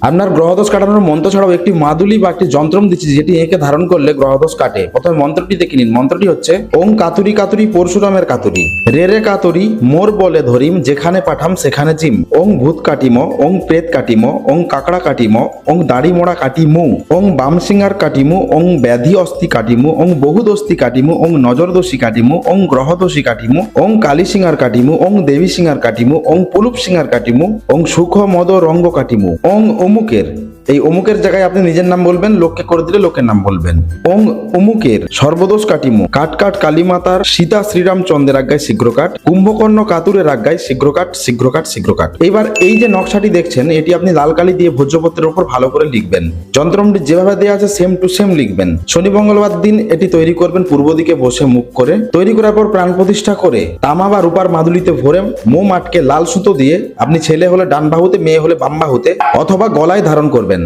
আপনার গ্রহদোষ কাটানোর মন্ত্র ছাড়াও একটি মাদুলি বা একটি যন্ত্রম দিচ্ছি যেটি এঁকে ধারণ করলে গ্রহদোষ কাটে প্রথমে মন্ত্রটি দেখে নিন মন্ত্রটি হচ্ছে ওং কাতুরি কাতুরি পরশুরামের কাতুরি রে রে কাতুরি মোর বলে ধরিম যেখানে পাঠাম সেখানে জিম ওং ভূত কাটিম ওং প্রেত কাটিম ওং কাকড়া কাটিম ওং দাড়ি মোড়া কাটিমু ওং বামসিঙ্গার কাটিমু ওং ব্যাধি অস্থি কাটিমু ওং বহুদস্তি কাটিমু ওং নজরদোষী কাটিমু ওং গ্রহদোষী কাটিমু ওং কালী সিঙ্গার কাটিমু ওং দেবী সিঙ্গার কাটিমু ওং পুলুপ সিঙ্গার কাটিমু ওং সুখ মদ রঙ্গ কাটিমু ওং অমুকের এই অমুকের জায়গায় আপনি নিজের নাম বলবেন, লোককে করে দিলে লোকের নাম বলবেন। ওং অমুকের সর্বদোষ কাটিমু। কাট কাট কালীমাতার সীতা শ্রীরামচন্দ্রের আজ্ঞায় শীঘ্র কাট, কুম্ভকর্ণ কাতুরের আজ্ঞায় শীঘ্র কাট শীঘ্র কাট শীঘ্র কাট। এবার এই যে নকশাটি দেখছেন, এটি আপনি লাল কালি দিয়ে ভোজ্যপত্রের উপর ভালো করে লিখবেন। যন্ত্রমটি যেভাবে দেওয়া আছে সেম টু সেম লিখবেন। শনি মঙ্গলবার দিন এটি তৈরি করবেন পূর্ব দিকে বসে মুখ করে। তৈরি করার পর প্রাণ প্রতিষ্ঠা করে তামা বা রূপার মাদুলিতে ভরে মোম আটকে লাল সুতো দিয়ে আপনি ছেলে হলে ডান বাহুতে মেয়ে হলে বাম বাহুতে অথবা গলায় ধারণ করবেন।